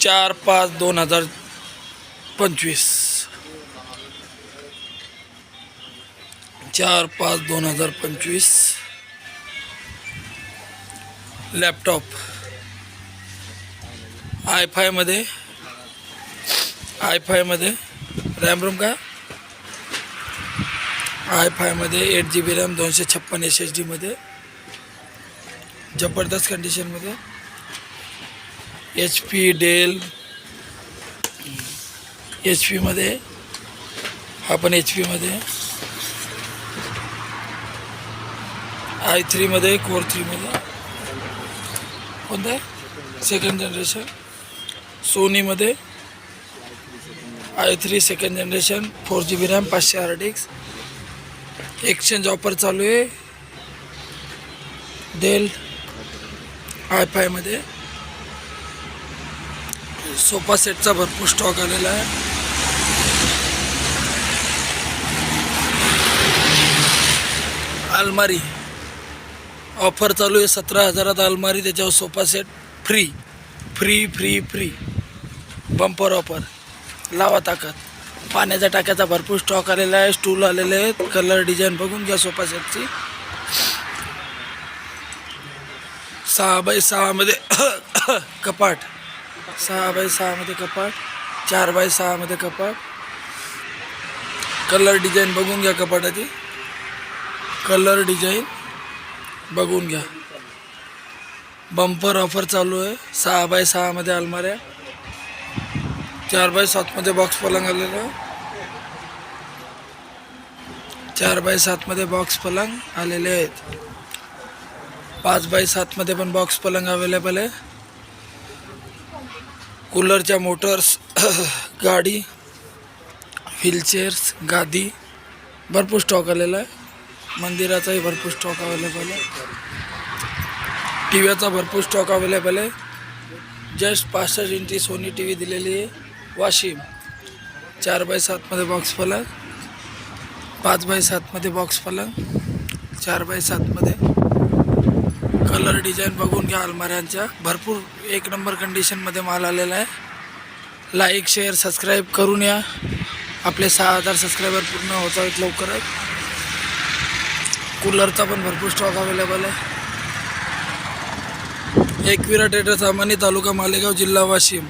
चार पाच दोन हजार पंचवीस. चार पाच दोन हजार पंचवीस. लॅपटॉप. आय फायमध्ये आय फायमध्ये रॅम रूम का? आय फायमध्ये एट जी बी रॅम दोनशे छप्पन एस एच डीमध्ये जबरदस्त कंडिशनमध्ये एच पी डेल एच पीमध्ये हा पण एच पीमध्ये आय थ्रीमध्ये कोर थ्रीमध्ये कोणतं? आहे second generation सोनीमध्ये I three second generation four G B RAM पाचशे आर डिक्स एक्सचेंज ऑफर चालू आहे. डेल आय फायमध्ये. सोफा सेटचा भरपूर स्टॉक आलेला आहे. अलमारी. ऑफर चालू आहे सतरा हजारात अलमारी त्याच्यावर sofa set free. Free free free. Bumper offer. लावा ताकद. पाण्याच्या टाक्याचा भरपूर स्टॉक आलेला आहे स्टूल आलेले आहेत कलर डिझाईन बघून घ्या सोफा सेटची. सहा बाय सहामध्ये कपाट. सहा बाय सहामध्ये कपाट चार बाय सहामध्ये कपाट. कलर डिझाईन बघून घ्या कपाटाची. कलर डिझाईन बघून घ्या. बंपर ऑफर चालू आहे. सहा बाय सहामध्ये अलमाऱ्या. चार बाय सातमध्ये बॉक्स पलंग आलेला. आहे. चार बाय सातमध्ये बॉक्स पलंग आलेले आहेत. पाच बाय सातमध्ये पण बॉक्स पलंग अवेलेबल आहे. कूलरच्या मोटर्स गाडी व्हीलचेअर्स गादी भरपूर स्टॉक आलेला आहे. मंदिराचाही भरपूर स्टॉक अवेलेबल आहे. टी व्हीचा भरपूर स्टॉक अवेलेबल आहे. जस्ट पासष्ट इंची सोनी टी व्ही दिलेली आहे. वाशिम. चार बाय सातमध्ये बॉक्स पलंग पाच बाय सातमध्ये बॉक्स पलंग चार बाय सातमध्ये कलर डिझाईन बघून घ्या अलमाऱ्यांच्या. भरपूर एक नंबर कंडिशनमध्ये माल आलेला आहे. लाईक शेअर सबस्क्राईब करून या. आपले सहा हजार सबस्क्रायबर पूर्ण होत आहेत लवकरच. कूलरचा पण भरपूर स्टॉक अवेलेबल आहे. एकविरा टेटर सामानी तालुका मालेगाव जिल्हा वाशिम.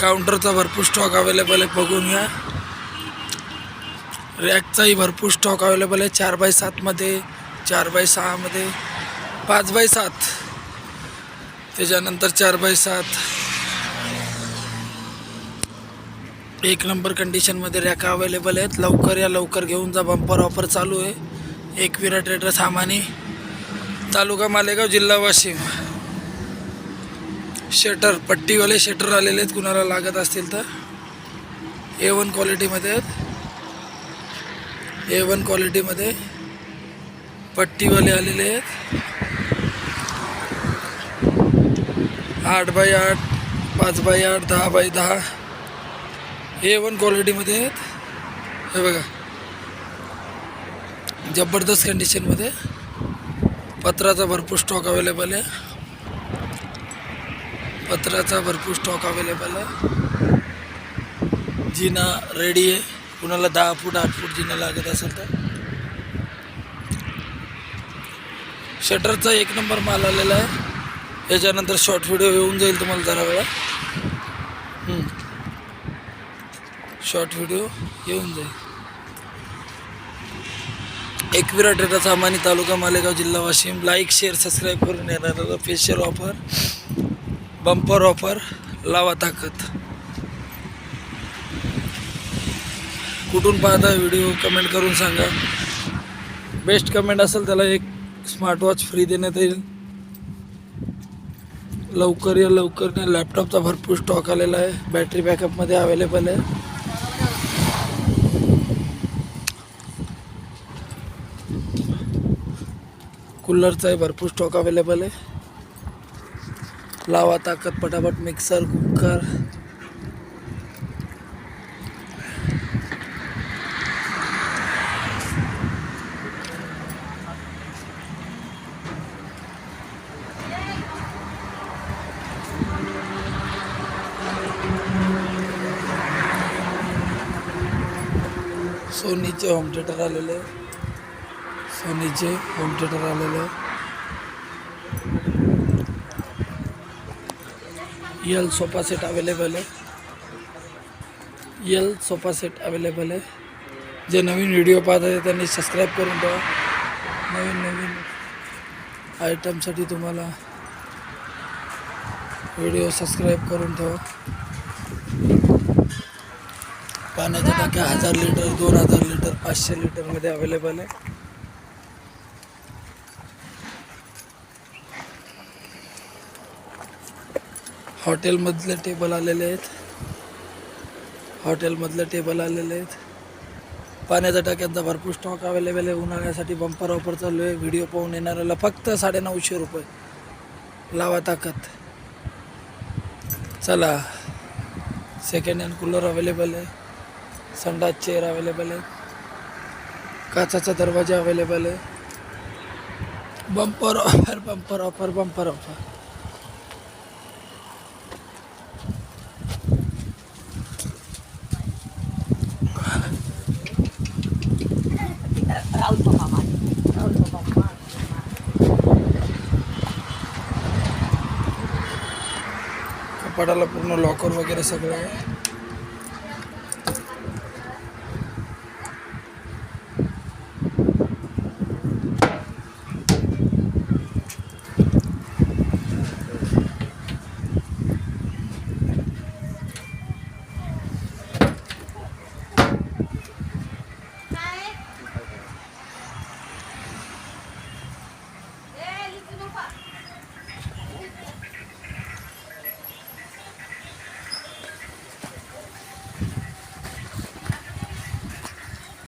काउंटरचा भरपूर स्टॉक अवेलेबल आहे बघून घ्या रॅकचाही भरपूर स्टॉक अवेलेबल आहे चार बाय सातमध्ये चार बाय सहामध्ये. पाच बाय सात. त्याच्यानंतर चार बाय सात. एक नंबर कंडिशनमध्ये रॅका अवेलेबल आहेत. लवकर या लवकर घेऊन जा. बंपर ऑफर चालू आहे. एक विरा ट्रेडर सामानी. तालुका मालेगाव जिल्हा वाशिम. शटर पट्टीवाले शटर आलेले आहेत. कुणाला लागत असतील तर. ए वन क्वालिटीमध्ये आहेत. ए वन क्वालिटीमध्ये पट्टीवाले आलेले आहेत. आठ बाय आठ पाच बाय आठ दहा बाय दहा. ए वन क्वालिटीमध्ये आहेत. हे बघा. जबरदस्त कंडिशनमध्ये पत्राचा भरपूर स्टॉक अवेलेबल आहे. पत्राचा भरपूर स्टॉक अवेलेबल आहे. जिना रेडी आहे. कुणाला दहा फूट आठ फूट जिना लागत असेल तर. शटरचा एक नंबर माल आलेला आहे. याच्यानंतर शॉर्ट व्हिडिओ येऊन जाईल तुम्हाला जरा वेळा. शॉर्ट व्हिडिओ येऊन जाईल. एकविरा डेटा सामानी तालुका मालेगाव जिल्हा वाशिम. लाईक शेअर सबस्क्राईब करून येणार फेशियल ऑफर बंपर ऑफर लावा ताकद. कुठून पाहता व्हिडिओ कमेंट करून सांगा. बेस्ट कमेंट असेल त्याला एक स्मार्टवॉच फ्री देण्यात येईल. लवकर या लवकर या लॅपटॉपचा भरपूर स्टॉक आलेला आहे. बॅटरी बॅकअपमध्ये अवेलेबल आहे. कूलरचाही भरपूर स्टॉक अवेलेबल आहे. लावा ताकद पटापट मिक्सर कुकर सोनीचे होम थिएटर आलेले. सोनीचे होम थिएटर आलेले. यल सोफा सेट अवेलेबल आहे. यल सोफा सेट अवेलेबल आहे. जे नवीन व्हिडिओ पाहत आहे त्यांनी सबस्क्राईब करून ठेवा. नवीन नवीन आयटमसाठी तुम्हाला व्हिडिओ सबस्क्राईब करून ठेवा. पाण्याच्या टाक्या हजार लिटर दोन हजार लिटर पाचशे लिटरमध्ये अवेलेबल आहे. हॉटेलमधले टेबल आलेले आहेत. हॉटेलमधले टेबल आलेले आहेत. पाण्याच्या टाक्यांचा भरपूर स्टॉक अवेलेबल आहे. उन्हाळ्यासाठी बंपर ऑफर चालू आहे. व्हिडिओ पाहून येणाऱ्याला फक्त साडेनऊशे रुपये. लावा ताकद. चला. सेकंड हँड कूलर अवेलेबल आहे. संडास चेअर अवेलेबल आहे. काचाचा दरवाजा अवेलेबल आहे. Bumper offer bumper offer bumper offer Raul कपाटाला पूर्ण लॉकर वगैरे सगळं आहे.